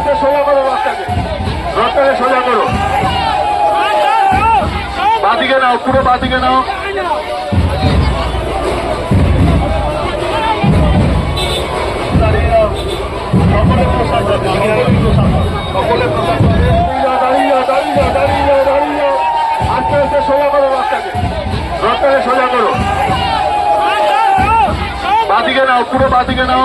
রথটাকে সোজা করো রথটাকে রথটাকে সোজা করো। বাদিকে নাও, পুরো বাদিকে নাও। সোজা করো রথটাকে রথটাকে সোজা করো বাদিকে নাও, পুরো বাদিকে নাও।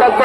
সত্য